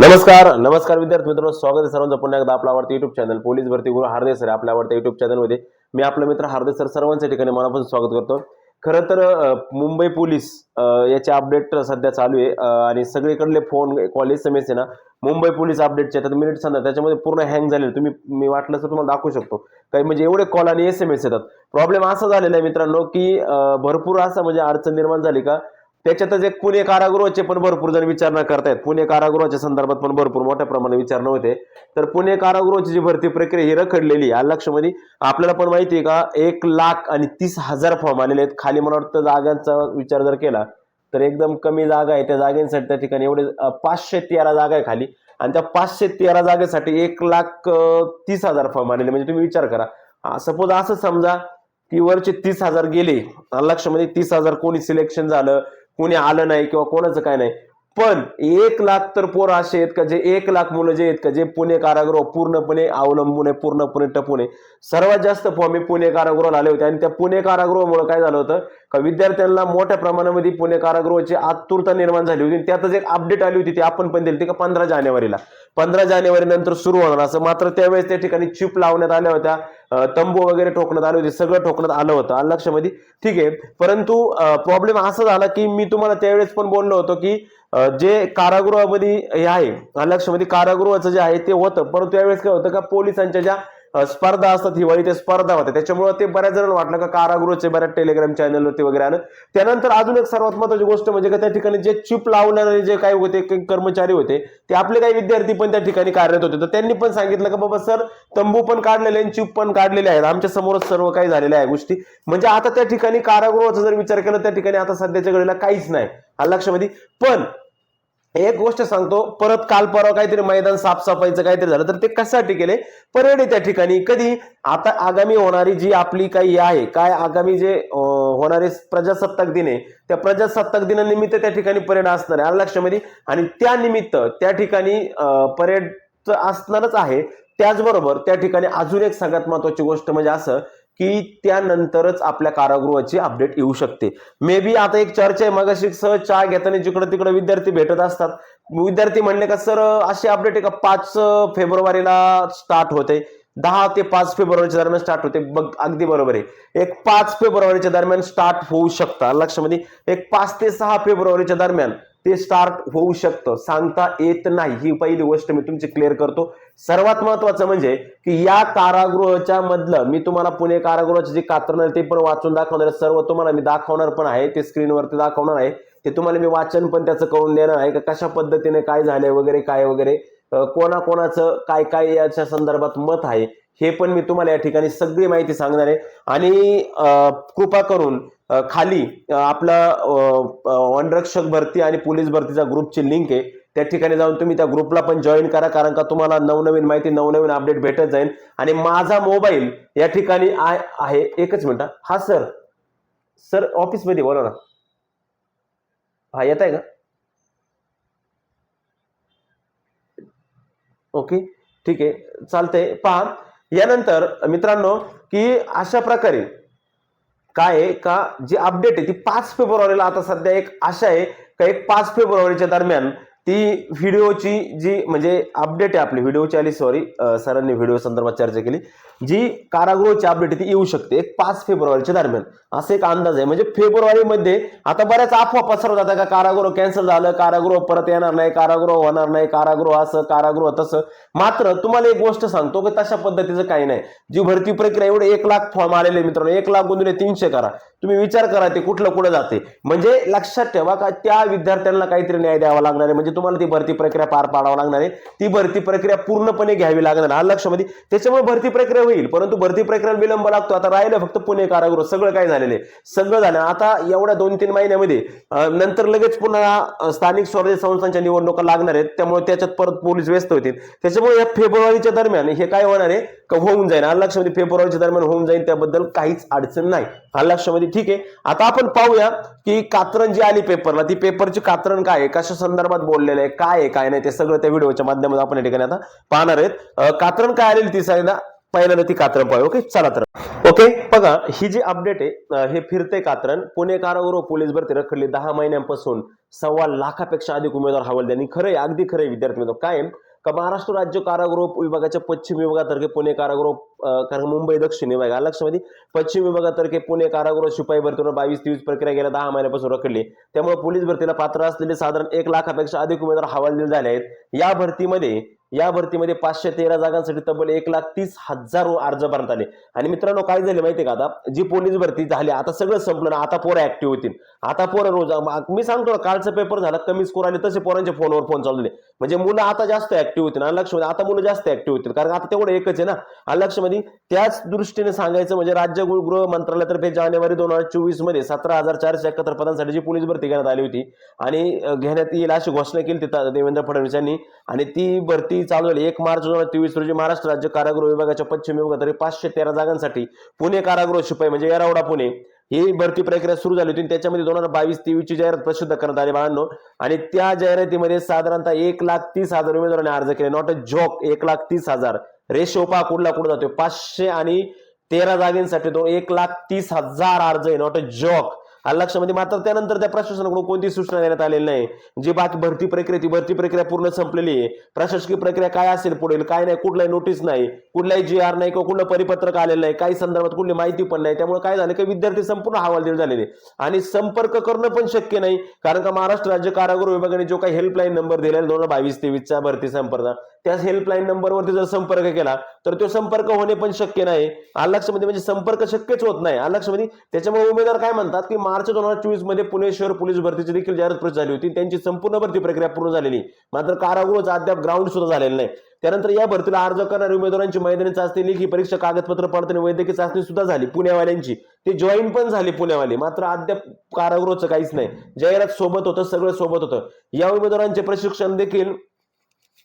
नमस्कार नमस्कार विद्यार्थी मित्रांनो स्वागत आहे सर्वांचं पुन्हा एकदा आपला आवडतं युट्यूब चॅनल पोलीस भरती गुरु हार्दे सर. आपल्या आवडत्या युट्यूब चॅनलमध्ये मी आपला मित्र हार्दे सर सर्वांच्या ठिकाणी मनापासून स्वागत करतो. खरं तर मुंबई पोलीस याचे अपडेट सध्या चालू आहे. आणि सगळीकडले फोन कॉलेज समेस आहे ना मुंबई पोलीस अपडेटचे येतात मिनिट सांगा त्याच्यामध्ये पूर्ण हँग झालेलं. तुम्ही मी वाटलं तर तुम्हाला दाखवू शकतो. काही म्हणजे एवढे कॉल आणि एस एम एस येतात. प्रॉब्लेम असा झालेला आहे मित्रांनो की भरपूर असा म्हणजे अडचण निर्माण झाली का त्याच्यातच एक पुणे कारागृहाचे पण भरपूर जण विचारणा करतायत. पुणे कारागृहाच्या संदर्भात पण भरपूर मोठ्या प्रमाणात विचारणा होते तर पुणे कारागृहाची जी भरती प्रक्रिया ही रखडलेली आहे. लक्षमध्ये आपल्याला पण माहिती आहे का एक लाख आणि तीस हजार फॉर्म आलेले आहेत. खाली मला वाटतं जागांचा विचार जर केला तर एकदम कमी जागा आहे. त्या जागेसाठी त्या ठिकाणी एवढे पाचशे तेरा जागा आहे खाली. आणि त्या पाचशे तेरा जागेसाठी एक लाख तीस हजार फॉर्म आलेले म्हणजे तुम्ही विचार करा. सपोज असं समजा की वरचे तीस हजार गेले. लक्षमध्ये तीस हजार कोणी सिलेक्शन झालं कोणी आलं नाही किंवा कोणाचं काय नाही. पण एक लाख तर पोरं असे आहेत का जे एक लाख मुलं जे आहेत का जे पुणे कारागृह पूर्णपणे अवलंबून आहे पूर्णपणे टपून आहे. सर्वात जास्त फॉर्म हे पुणे कारागृहाला आले होते आणि त्या पुणे कारागृहामुळे काय झालं होतं का विद्यार्थ्यांना मोठ्या प्रमाणामध्ये पुणे कारागृहाची आतुरता निर्माण झाली होती आणि त्यातच एक अपडेट आली होती ती आपण पण दिली होती का पंधरा जानेवारीला. पंधरा जानेवारी नंतर सुरू होणार असं मात्र त्यावेळेस त्या ठिकाणी चिप लावण्यात आल्या होत्या तंबू वगैरे ठोकण्यात आले होते सगळं ठोकण्यात आलं होतं आलं लक्षामध्ये. ठीक आहे परंतु प्रॉब्लेम असा झाला की मी तुम्हाला त्यावेळेस पण बोललो होतो की जे कारागृहामध्ये हे आहे आलं कारागृहाचं जे आहे ते होतं. परंतु यावेळेस काय होतं का पोलिसांच्या ज्या स्पर्धा असतात हिवाळी त्या स्पर्धा होत्या. त्याच्यामुळे ते बऱ्याच जणांना वाटलं का कारागृहाचे बऱ्याच टेलिग्राम चॅनलवरती वगैरे आलं त्यानंतर अजून एक सर्वात महत्वाची गोष्ट म्हणजे का त्या ठिकाणी जे चिप लावणारे जे काही होते काही कर्मचारी होते ते आपले काही विद्यार्थी पण त्या ठिकाणी कार्यरत होते. तर त्यांनी पण सांगितलं का बाबा सर तंबू पण काढलेले आणि चिप पण काढलेले आहेत. आमच्या समोरच सर्व काही झालेल्या आहे गोष्टी. म्हणजे आता त्या ठिकाणी कारागृहाचा जर विचार केला त्या ठिकाणी आता सध्याच्या घडीला काहीच नाही. लक्षामध्ये पण एक गोष्ट सांगतो परत काल परवा काहीतरी मैदान साफसफाईचं काहीतरी झालं तर ते कशासाठी केले? परेड त्या ठिकाणी. कधी? आता आगामी होणारी जी आपली काही आहे काय आगामी जे होणारे प्रजासत्ताक दिन आहे त्या प्रजासत्ताक दिनानिमित्त त्या ठिकाणी परेड असणार आहे आलं लक्षामध्ये आणि त्यानिमित्त त्या ठिकाणी परेड असणारच आहे. त्याचबरोबर त्या ठिकाणी अजून एक सगळ्यात महत्वाची गोष्ट म्हणजे असं की त्यानंतरच आपल्या कारागृहाची अपडेट येऊ शकते. मे बी आता एक चर्चा आहे मगाशी सहज चहा घेताना जिकडे तिकडे विद्यार्थी भेटत असतात. विद्यार्थी म्हणले का सर अशी अपडेट आहे का? पाच फेब्रुवारीला स्टार्ट होते दहा ते पाच फेब्रुवारीच्या दरम्यान स्टार्ट होते. बघ अगदी बरोबर आहे. एक पाच फेब्रुवारीच्या दरम्यान स्टार्ट होऊ शकतं. लक्षामध्ये एक पाच ते सहा फेब्रुवारीच्या दरम्यान ते स्टार्ट होऊ शकतं. सांगता येत नाही. ही पहिली गोष्ट मी तुमची क्लिअर करतो. सर्वात महत्वाचं म्हणजे की या कारागृहाच्या मधलं मी तुम्हाला पुणे कारागृहाचे जे कात्रण आहे ते पण वाचून दाखवणार सर्व तुम्हाला मी दाखवणार पण आहे. ते स्क्रीनवरती दाखवणार आहे. ते तुम्हाला मी वाचन पण त्याचं करून देणार आहे. का कशा पद्धतीने काय झालंय वगैरे काय वगैरे. कोणाकोणाचं काय काय याच्या संदर्भात मत आहे हे पण मी तुम्हाला या ठिकाणी सगळी माहिती सांगणार आहे. आणि कृपा करून खाली आपला वनरक्षक भरती आणि पोलीस भरतीचा ग्रुपची लिंक आहे. त्या ठिकाणी जाऊन तुम्ही त्या ग्रुपला पण जॉईन करा कारण का तुम्हाला नवनवीन माहिती नवनवीन अपडेट भेटत जाईल. आणि माझा मोबाईल या ठिकाणी आय- आहे. एकच मिनिट. हा सर. सर ऑफिसमध्ये बोला ना. हा येत आहे का? ओके? ठीक आहे. चालतंय. पहा. यानंतर मित्रांनो की अशा प्रकारे काय आहे का जी अपडेट आहे ती पाच फेब्रुवारीला आता सध्या एक आशा आहे का एक पाच फेब्रुवारीच्या दरम्यान ती व्हिडिओची जी म्हणजे अपडेट आहे आपली व्हिडिओची आली सॉरी सरांनी व्हिडिओ संदर्भात चर्चा केली. जी कारागृहाची अपडेट ती येऊ शकते एक पाच फेब्रुवारीच्या दरम्यान. असं एक अंदाज आहे. म्हणजे फेब्रुवारीमध्ये आता बऱ्याच अफवा पसरवत जातात का कारागृह कॅन्सल झालं कारागृह परत येणार नाही कारागृह होणार नाही कारागृह असं कारागृह तसं. मात्र तुम्हाला एक गोष्ट सांगतो की तशा पद्धतीचं काही नाही. जी भरती प्रक्रिया एवढे एक लाख फॉर्म आलेले मित्रांनो. एक लाख गुंतले तीनशे करा. तुम्ही विचार करा ते कुठलं कुठं जाते. म्हणजे लक्षात ठेवा का त्या विद्यार्थ्यांना काहीतरी न्याय द्यावा लागणार आहे. म्हणजे तुम्हाला ती भरती प्रक्रिया पार पाडावं लागणार आहे. ती भरती प्रक्रिया पूर्णपणे घ्यावी लागणार हा लक्षामध्ये म्हणजे त्याच्यामुळे भरती प्रक्रिया होईल. परंतु भरती प्रक्रिया विलंब लागतो. आता राहिलं फक्त पुणे कारागृह. सगळं काय झालेलं आहे? सगळं झालं. आता एवढ्या दोन तीन महिन्यामध्ये नंतर लगेच पुन्हा स्थानिक स्वराज्य संस्थांच्या निवडणुका लागणार आहेत. त्यामुळे त्याच्यात परत पोलीस व्यस्त होतील. त्याच्यामुळे या फेब्रुवारीच्या दरम्यान हे काय होणार आहे? का होऊन जाईल. हा लक्षामध्ये म्हणजे फेब्रुवारीच्या दरम्यान होऊन जाईल. त्याबद्दल काहीच अडचण नाही. हा लक्षामध्ये म्हणजे ठीक आहे. आता आपण पाहूया की कात्रण जी आली पेपरला ती पेपरची कात्रण काय आहे? कशा संदर्भात बोललेलं आहे? काय आहे? काय नाही? ते सगळं त्या व्हिडिओच्या माध्यमातून आपण या ठिकाणी आता पाहणार आहेत. कात्रण काय आलेली ती सांगा पहिल्यांदा ती कात्रण पाहू ओके? चला तर. ओके बघा ही जी अपडेट आहे हे फिरते कात्रण पुणे कारागृह पोलीस भरती रखडली दहा महिन्यांपासून सव्वा लाखापेक्षा अधिक उमेदवार हवालदार. खरं आहे अगदी खरं विद्यार्थी मित्र काय का महाराष्ट्र राज्य कारागृह विभागाच्या पश्चिम विभागातर्फे पुणे कारागृह कारण मुंबई दक्षिण विभाग. हा लक्षामध्ये पश्चिम विभागातर्फे पुणे कारागृह शिपाई भरतीवर बावीस तेवीस प्रक्रिया गेल्या दहा महिन्यापासून रखडली. त्यामुळे पोलीस भरतीला पात्र असलेले साधारण एक लाखापेक्षा अधिक उमेदवार हवालदिल झाले आहेत. या भरतीमध्ये या भरतीमध्ये पाचशे तेरा जागांसाठी तब्बल एक लाख तीस हजार अर्ज भरण्यात आले. आणि मित्रांनो काय झाले माहितीये का आता? जी पोलीस भरती झाली आता सगळं संपलं ना आता पोरं ऍक्टिव्ह होतील. आता पोरं रोज मी सांगतो ना कालचा पेपर झाला कमी स्कोर आले तसे पोरांचे फोनवर फोन चालू झाले. म्हणजे मुलं आता जास्त ऍक्टिव्ह होतील आणि लक्ष आता मुलं जास्त ऍक्टिव्ह होतील. कारण आता तेवढं एकच आहे ना. आणि त्याच दृष्टीने सांगायचं म्हणजे राज्य गृह मंत्रालयातर्फे जानेवारी दोन हजार चोवीसमध्ये सतरा हजार चारशे एकाहत्तर पदांसाठी जी पोलीस भरती घेण्यात आली होती आणि घेण्यात येईल अशी घोषणा केली तिथं देवेंद्र फडणवीस यांनी. आणि ती भरती चालू झाली. एक मार्च दोन हजार तेवीस रोजी महाराष्ट्र राज्य कारागृह विभागाच्या पश्चिम विभागातर्फे पाचशे तेरा जागांसाठी पुणे कारागृह शिपाई म्हणजे येरावडा पुणे ही भरती प्रक्रिया सुरू झाली होती. आणि त्याच्यामध्ये दोन हजार बावीस तेवीस ची जाहिरात प्रसिद्ध करण्यात आली बाळांनो. आणि त्या जाहिरातीमध्ये साधारणतः एक लाख तीस हजार उमेदवारांनी अर्ज केले. नॉट अ जॉक एक लाख तीस हजार. रेशो पहा कुठला कुठं जातोय. पाचशे आणि तेरा जागेंसाठी तो एक लाख तीस हजार अर्ज आहे. नॉट अ जॉक लक्षामध्ये मात्र त्यानंतर त्या प्रशासनाकडून कोणती सूचना देण्यात आलेली नाही. जी बाकी भरती प्रक्रिया ती भरती प्रक्रिया पूर्ण संपलेली आहे. प्रशासकीय प्रक्रिया काय असेल पुढील काय नाही कुठलाही नोटीस नाही. कुठलाही जी आर नाही किंवा कुठलं परिपत्रक आलेलं नाही. काही संदर्भात कुठली माहिती पण नाही. त्यामुळे काय झालं? की विद्यार्थी संपूर्ण हवालदिल झालेले आणि संपर्क करणं पण शक्य नाही. कारण का महाराष्ट्र राज्य कारागृह विभागाने जो काही हेल्पलाईन नंबर दिलेला दोन हजार बावीस तेवीसच्या भरती संपर्क. त्या हेल्पलाईन नंबरवरती जर संपर्क केला तर तो संपर्क होणे पण शक्य नाही. अलक्षमध्ये म्हणजे संपर्क शक्यच होत नाही. अलक्षमध्ये त्याच्यामुळे उमेदवार काय म्हणतात की मार्च दोन हजार चोवीसमध्ये पुणे शहर पोलीस भरतीची देखील जाहिरात प्रसिद्ध झाली होती. त्यांची संपूर्ण भरती प्रक्रिया पूर्ण झालेली. मात्र कारागृहाचा अद्याप ग्राउंड सुद्धा झालेलं नाही. त्यानंतर या भरतीला अर्ज करणाऱ्या उमेदवारांची मैदानी चाचणी लेखी परीक्षा कागदपत्र पडताना वैद्यकीय चाचणी सुद्धा झाली. पुण्यावाल्यांची. ते जॉईन पण झाली पुण्यावाले. मात्र अद्याप कारागृहाचं काहीच नाही. जाहिरात सोबत होतं सगळं सोबत होतं. या उमेदवारांचे प्रशिक्षण देखील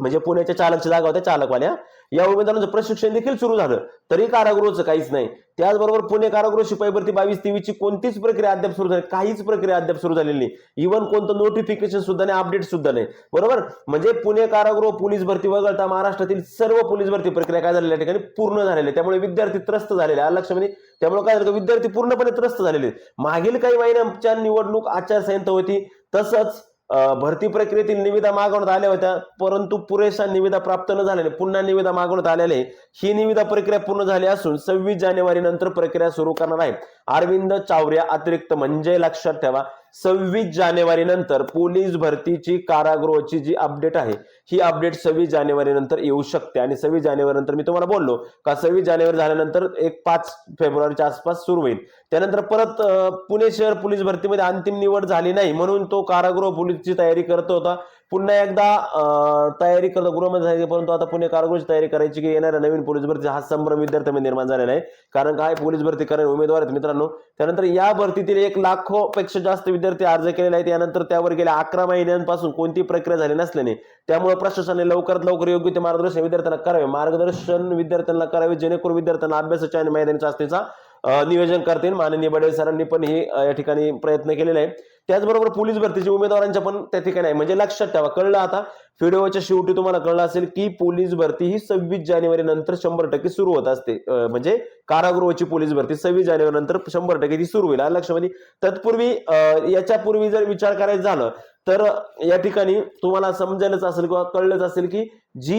म्हणजे पुण्याच्या चालकच्या जागा होत्या चालकवाल्या. या उमेदवारांचं प्रशिक्षण देखील सुरू झालं. तरी कारागृहाचं काहीच नाही. त्याचबरोबर पुणे कारागृह शिपाई भरती बावीस तेवीसची कोणतीच प्रक्रिया अद्याप सुरू झाली काहीच प्रक्रिया अद्याप सुरू झालेली नाही. इव्हन कोणतं नोटिफिकेशन सुद्धा नाही अपडेट सुद्धा नाही. बरोबर? म्हणजे पुणे कारागृह पोलीस भरती वगळता महाराष्ट्रातील सर्व पोलीस भरती प्रक्रिया काय झालेल्या ठिकाणी पूर्ण झालेल्या त्यामुळे विद्यार्थी त्रस्त झालेले लक्ष म्हणजे त्यामुळे काय झालं विद्यार्थी पूर्णपणे त्रस्त झालेले मागील काही महिन्यांच्या निवडणूक आचारसंहिता होती. तसंच भरती प्रक्रियेतील निविदा मागवण्यात आल्या होत्या परंतु पुरेशा निविदा प्राप्त न झाल्याने पुन्हा निविदा मागवण्यात आलेले ही निविदा प्रक्रिया पूर्ण झाली असून सव्वीस जानेवारी नंतर प्रक्रिया सुरू करणार आहे. अरविंद चावऱ्या अतिरिक्त म्हणजे लक्षात ठेवा सव्वीस जानेवारी नंतर पोलीस भरतीची कारागृहाची जी अपडेट आहे ही अपडेट सव्वीस जानेवारी नंतर येऊ शकते. आणि सव्वीस जानेवारी नंतर मी तुम्हाला बोललो का सव्वीस जानेवारी झाल्यानंतर एक पाच फेब्रुवारीच्या आसपास सुरू होईल. त्यानंतर परत पुणे शहर पोलीस भरतीमध्ये अंतिम निवड झाली नाही म्हणून तो कारागृह पोलीसची तयारी करत होता. पुन्हा एकदा तयारी करतो गृहमध्ये झाली परंतु आता पुणे कारागृहाची तयारी करायची की येणाऱ्या नवीन पोलीस भरती हा संभ्रम विद्यार्थ्यांमध्ये निर्माण झालेला आहे. कारण काय पोलीस भरती करणारे उमेदवार आहेत मित्रांनो. त्यानंतर या भरतीतील एक लाखोपेक्षा जास्त विद्यार्थी अर्ज केलेले आहेत. यानंतर त्यावर गेल्या अकरा महिन्यांपासून कोणती प्रक्रिया झाली नसल्याने त्यामुळे प्रशासनाने लवकरात लवकर योग्य ते मार्गदर्शन विद्यार्थ्यांना करावे. मार्गदर्शन विद्यार्थ्यांना करावे जेणेकरून विद्यार्थ्यांना अभ्यासाच्या आणि मैदानी चाचणीचा नियोजन करतील. माननीय बडे सरांनी पण हे या ठिकाणी प्रयत्न केलेले आहे त्याचबरोबर पोलीस भरतीच्या उमेदवारांच्या पण त्या ठिकाणी आहे म्हणजे लक्षात ठेवा कळलं आता व्हिडिओच्या शेवटी तुम्हाला कळलं असेल की पोलीस भरती ही सव्वीस जानेवारी नंतर शंभर टक्के सुरू होत असते. म्हणजे कारागृहाची पोलीस भरती सव्वीस जानेवारी नंतर शंभर टक्के ती सुरू होईल. लक्षामध्ये म्हणजे तत्पूर्वी याच्या याच्यापूर्वी जर विचार करायचा झालं तर या ठिकाणी तुम्हाला समजायलाच असेल किंवा कळलंच असेल की जी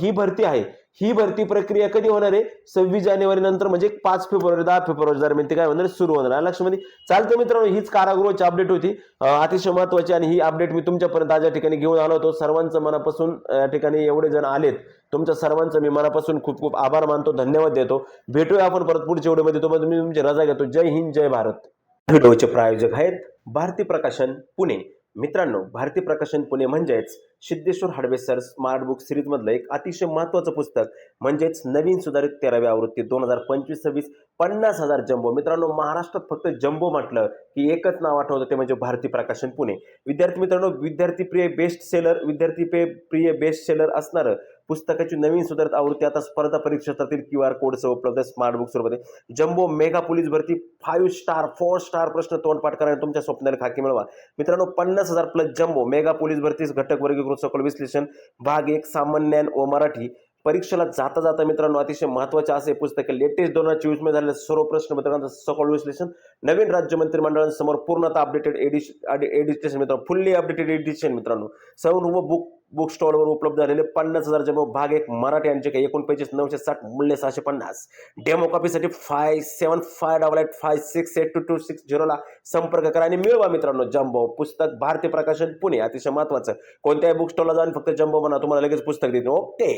ही भरती आहे ही भरती प्रक्रिया कधी होणार आहे? सव्वीस जानेवारी नंतर म्हणजे पाच फेब्रुवारी दहा फेब्रुवारी दरम्यान ते काय होणार सुरू होणार आहे. लक्षामध्ये चालतं मित्रांनो हीच कारागृहाची अपडेट होती. अतिशय महत्वाची आणि ही अपडेट मी तुमच्यापर्यंत आज या ठिकाणी घेऊन आलो होतो. सर्वांचं मनापासून या ठिकाणी एवढे जण आलेत. तुमच्या सर्वांचं मी मनापासून खूप खूप आभार मानतो धन्यवाद देतो. भेटूया आपण परत पुढच्या व्हिडिओमध्ये. तोपर्यंत मी तुमची रजा घेतो. जय हिंद जय भारत. व्हिडिओचे प्रायोजक आहेत भारती प्रकाशन पुणे. मित्रांनो भारती प्रकाशन पुणे म्हणजेच सिद्धेश्वर हाडवे स्मार्ट बुक सिरीजमधलं एक अतिशय महत्वाचं पुस्तक म्हणजेच नवीन सुधारित तेरावी आवृत्ती दोन हजार पंचवीस सव्वीस पन्नास हजार जम्बो. मित्रांनो महाराष्ट्रात फक्त जम्बो म्हटलं की एकच नाव आठवतं ते म्हणजे भारती प्रकाशन पुणे. विद्यार्थी मित्रांनो विद्यार्थी प्रिय बेस्ट सेलर विद्यार्थी पे प्रिय बेस्ट सेलर असणारं पुस्तकाची नवीन सुधारित आवृत्ती आता स्पर्धा परीक्षेत्रातील क्यू आर कोडसह उपलब्ध स्मार्ट बुक स्वरूपात जम्बो मेगा पोलीस भरती फाईव्ह स्टार फोर स्टार प्रश्न तोंडपाठ करायला तुमच्या स्वप्नाला खाकी मिळवा. मित्रांनो पन्नास हजार प्लस जम्बो मेगा पोलीस भरती घटक वर्गीकृत सखोल विश्लेषण भाग एक सामान्य ज्ञान व मराठी. परीक्षेला जाता जाता मित्रांनो अतिशय महत्त्वाचे असे पुस्तक लेटेस्ट दोन हजार चोवीसमध्ये झालेले सर्व प्रश्न मित्रांनो सखोल विश्लेषण. नवीन राज्य मंत्रिमंडळांसमोर पूर्णतः अपडेटेड एडिशन एडिशन मित्रांनो फुल्ली अपडेटेड एडिशन मित्रांनो. सर्व बुक बुक स्टॉलवर उपलब्ध झालेले पन्नास हजार जमा भाग एक मराठी यांचे काही एकूण नऊशे साठ मूल्य सहाशे पन्नास. Demo कॉपीसाठी five seven five double eight five six eight two two six झिरोला संपर्क करा आणि मिळवा मित्रांनो जम्बो. पुस्तक भारतीय प्रकाशन पुणे अतिशय महत्वाचं. कोणत्याही बुक स्टॉलला जाऊन फक्त जम्बो म्हणा तुम्हाला लगेच पुस्तक देतो. ओके.